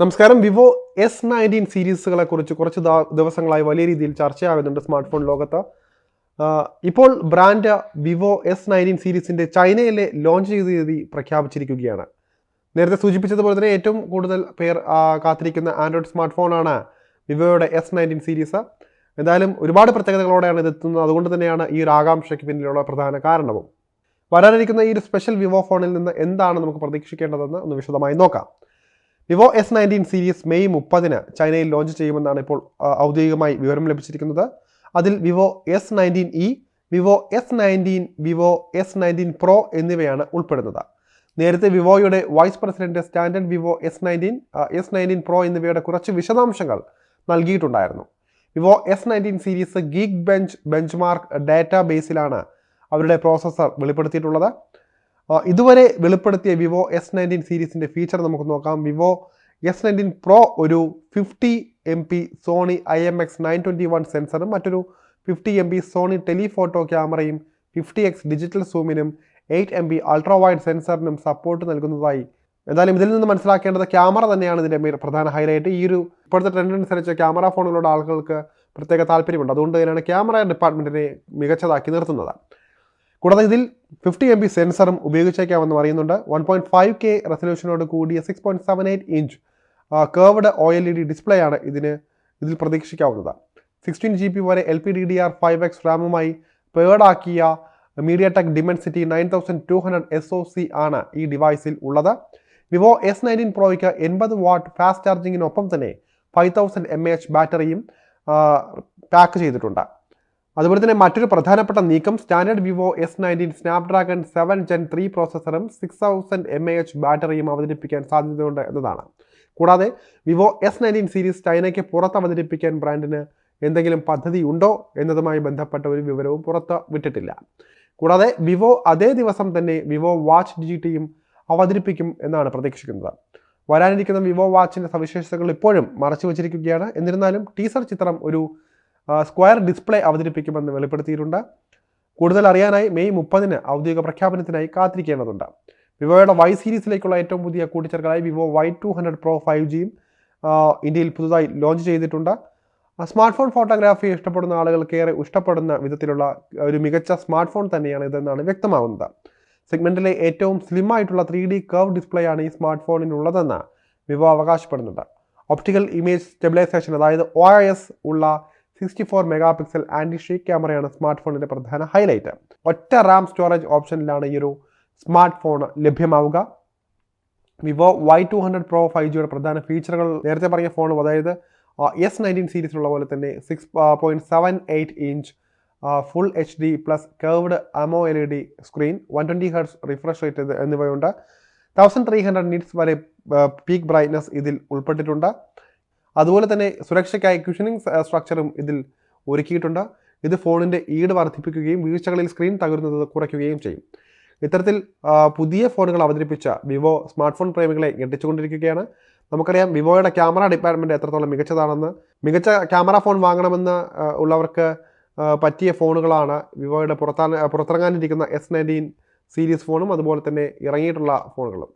നമസ്കാരം. Vivo S nineteen സീരീസുകളെ കുറിച്ച് കുറച്ച് ദിവസങ്ങളായി വലിയ രീതിയിൽ ചർച്ചയാകുന്നുണ്ട് സ്മാർട്ട് ഫോൺ ലോകത്ത് ഇപ്പോൾ ബ്രാൻഡ് വിവോ എസ് നയന്റീൻ സീരീസിന്റെ ചൈനയിലെ ലോഞ്ച് ചെയ്ത തീയതി പ്രഖ്യാപിച്ചിരിക്കുകയാണ്. നേരത്തെ സൂചിപ്പിച്ചതുപോലെ തന്നെ ഏറ്റവും കൂടുതൽ പേർ കാത്തിരിക്കുന്ന ആൻഡ്രോയിഡ് സ്മാർട്ട് ഫോണാണ് വിവോയുടെ എസ് നയന്റീൻ സീരീസ്. എന്തായാലും ഒരുപാട് പ്രത്യേകതകളോടെയാണ് ഇത് എത്തുന്നത്. അതുകൊണ്ട് തന്നെയാണ് ഈ ഒരു ആകാംക്ഷയ്ക്ക് പിന്നിലുള്ള പ്രധാന കാരണവും. വരാനിരിക്കുന്ന ഈ ഒരു സ്പെഷ്യൽ വിവോ ഫോണിൽ നിന്ന് എന്താണ് നമുക്ക് പ്രതീക്ഷിക്കേണ്ടതെന്ന് ഒന്ന് വിശദമായി നോക്കാം. Vivo S nineteen series May മുപ്പതിന് ചൈനയിൽ ലോഞ്ച് ചെയ്യുമെന്നാണ് ഇപ്പോൾ ഔദ്യോഗികമായി വിവരം ലഭിച്ചിരിക്കുന്നത്. അതിൽ Vivo S nineteen E Vivo S nineteen Vivo S nineteen pro എന്നിവയാണ് ഉൾപ്പെടുന്നത്. നേരത്തെ വിവോയുടെ vice president standard Vivo S nineteen S nineteen pro എന്നിവയുടെ കുറച്ച് വിശദാംശങ്ങൾ നൽകിയിട്ടുണ്ടായിരുന്നു. Vivo S nineteen series Geekbench benchmark data ബേസിലാണ് അവരുടെ പ്രോസസ്സർ വെളിപ്പെടുത്തിയിട്ടുള്ളത്. ഇതുവരെ വെളിപ്പെടുത്തിയ വിവോ എസ് നയന്റീൻ സീരീസിന്റെ ഫീച്ചർ നമുക്ക് നോക്കാം. വിവോ എസ് നയന്റീൻ പ്രോ ഒരു fifty M P Sony I M X nine twenty one സെൻസറും മറ്റൊരു fifty M P Sony telephoto ക്യാമറയും fifty X digital സൂമിനും eight M B ultra wide സെൻസറിനും support നൽകുന്നതായി. എന്തായാലും ഇതിൽ നിന്ന് മനസ്സിലാക്കേണ്ടത് ക്യാമറ തന്നെയാണ് ഇതിന്റെ പ്രധാന ഹൈലൈറ്റ് ഈ ഒരു ഇപ്പോഴത്തെ ട്രെൻഡ് അനുസരിച്ച് ക്യാമറ ഫോണുകളുടെ ആളുകൾക്ക് പ്രത്യേക താല്പര്യമുണ്ട്. അതുകൊണ്ട് തന്നെയാണ് ക്യാമറ ഡിപ്പാർട്ട്മെന്റിനെ മികച്ചതാക്കി നിർത്തുന്നത്. കൂടാതെ ഇതിൽ ഫിഫ്റ്റി എം ബി സെൻസറും ഉപയോഗിച്ചേക്കാമെന്ന് പറയുന്നുണ്ട്. വൺ പോയിന്റ് ഫൈവ് കെ റെസൊല്യൂഷനോട് കൂടിയ six point seven eight inch curved O L E D display ആണ് ഇതിന് ഇതിൽ പ്രതീക്ഷിക്കാവുന്നത്. സിക്സ്റ്റീൻ ജി ബി വരെ L P D D R five X റാമുമായി പേർഡാക്കിയ MediaTek Dimensity nine thousand two hundred S O C ആണ് ഈ ഡിവൈസിൽ ഉള്ളത്. വിവോ എസ് നയന്റീൻ പ്രോയ്ക്ക് എൺപത് what fast ചാർജിങ്ങിനൊപ്പം തന്നെ ഫൈവ് തൗസൻഡ് എം എച്ച് ബാറ്ററിയും പാക്ക് ചെയ്തിട്ടുണ്ട്. അതുപോലെ തന്നെ മറ്റൊരു പ്രധാനപ്പെട്ട നീക്കം standard Vivo S nineteen Snapdragon seven gen three പ്രോസസ്സറും six thousand M A H ബാറ്ററിയും അവതരിപ്പിക്കാൻ സാധ്യതയുണ്ട് എന്നതാണ്. കൂടാതെ വിവോ എസ് നയന്റീൻ സീരീസ് ചൈനയ്ക്ക് പുറത്ത് അവതരിപ്പിക്കാൻ ബ്രാൻഡിന് എന്തെങ്കിലും പദ്ധതി ഉണ്ടോ എന്നതുമായി ബന്ധപ്പെട്ട ഒരു വിവരവും പുറത്ത് വിട്ടിട്ടില്ല. കൂടാതെ വിവോ അതേ ദിവസം തന്നെ വിവോ വാച്ച് ഡിജിറ്റിയും അവതരിപ്പിക്കും എന്നാണ് പ്രതീക്ഷിക്കുന്നത്. വരാനിരിക്കുന്ന വിവോ വാച്ചിന്റെ സവിശേഷതകൾ ഇപ്പോഴും മറച്ചു വച്ചിരിക്കുകയാണ് എന്നിരുന്നാലും ടീസർ ചിത്രം ഒരു സ്ക്വയർ ഡിസ്പ്ലേ അവതരിപ്പിക്കുമെന്ന് വെളിപ്പെടുത്തിയിട്ടുണ്ട്. കൂടുതൽ അറിയാനായി മെയ് മുപ്പതിന് ഔദ്യോഗിക പ്രഖ്യാപനത്തിനായി കാത്തിരിക്കേണ്ടതുണ്ട്. വിവോയുടെ വൈ സീരീസിലേക്കുള്ള ഏറ്റവും പുതിയ കൂട്ടിച്ചേർക്കലായി Vivo Y two hundred pro five ജിയും ഇന്ത്യയിൽ പുതുതായി ലോഞ്ച് ചെയ്തിട്ടുണ്ട്. സ്മാർട്ട് ഫോൺ ഫോട്ടോഗ്രാഫി ഇഷ്ടപ്പെടുന്ന ആളുകൾക്ക് ഏറെ ഇഷ്ടപ്പെടുന്ന വിധത്തിലുള്ള ഒരു മികച്ച സ്മാർട്ട് ഫോൺ തന്നെയാണ് ഇതെന്നാണ് വ്യക്തമാവുന്നത് സെഗ്മെന്റിലെ ഏറ്റവും സ്ലിം ആയിട്ടുള്ള ത്രീ ഡി കർവ് ഡിസ്പ്ലേ ആണ് ഈ സ്മാർട്ട് ഫോണിനുള്ളതെന്ന് വിവോ അവകാശപ്പെടുന്നുണ്ട്. ഓപ്റ്റിക്കൽ ഇമേജ് സ്റ്റെബിലൈസേഷൻ അതായത് ഒ ഉള്ള sixty four mega pixel anti ഷീ ക്യാമറയാണ് സ്മാർട്ട് ഫോണിന്റെ പ്രധാന ഹൈലൈറ്റ് ഒറ്റ റാം സ്റ്റോറേജ് ഓപ്ഷനിലാണ് ഈ ഒരു smart phone ലഭ്യമാവുക. Vivo Y two hundred pro five ജിയുടെ പ്രധാന ഫീച്ചറുകൾ നേരത്തെ പറഞ്ഞ ഫോണും അതായത് എസ് നയന്റീൻ സീരീസിലുള്ള പോലെ തന്നെ six point seven eight inch full H D plus curved AMOLED screen one twenty hertz refresh rate എന്നിവയുണ്ട്. തൗസൻഡ് ത്രീ ഹൺഡ്രഡ് നിറ്റ്സ് വരെ പീക്ക് ബ്രൈറ്റ്നസ് ഇതിൽ ഉൾപ്പെട്ടിട്ടുണ്ട്. അതുപോലെ തന്നെ സുരക്ഷയ്ക്കായി ക്യൂഷനിങ് സ്ട്രക്ചറും ഇതിൽ ഒരുക്കിയിട്ടുണ്ട്. ഇത് ഫോണിന്റെ ഈട് വർദ്ധിപ്പിക്കുകയും വീഴ്ചകളിൽ സ്ക്രീൻ തകരുന്നത് കുറയ്ക്കുകയും ചെയ്യും. ഇത്തരത്തിൽ പുതിയ ഫോണുകൾ അവതരിപ്പിച്ച വിവോ സ്മാർട്ട് ഫോൺ പ്രേമികളെ ഞെട്ടിച്ചുകൊണ്ടിരിക്കുകയാണ്. നമുക്കറിയാം വിവോയുടെ ക്യാമറ ഡിപ്പാർട്ട്മെന്റ് എത്രത്തോളം മികച്ചതാണെന്ന്. മികച്ച ക്യാമറ ഫോൺ വാങ്ങണമെന്ന് ഉള്ളവർക്ക് പറ്റിയ ഫോണുകളാണ് വിവോയുടെ പുറത്താൻ പുറത്തിറങ്ങാനിരിക്കുന്ന എസ് നയന്റീൻ സീരീസ് ഫോണും അതുപോലെ തന്നെ ഇറങ്ങിയിട്ടുള്ള ഫോണുകളും.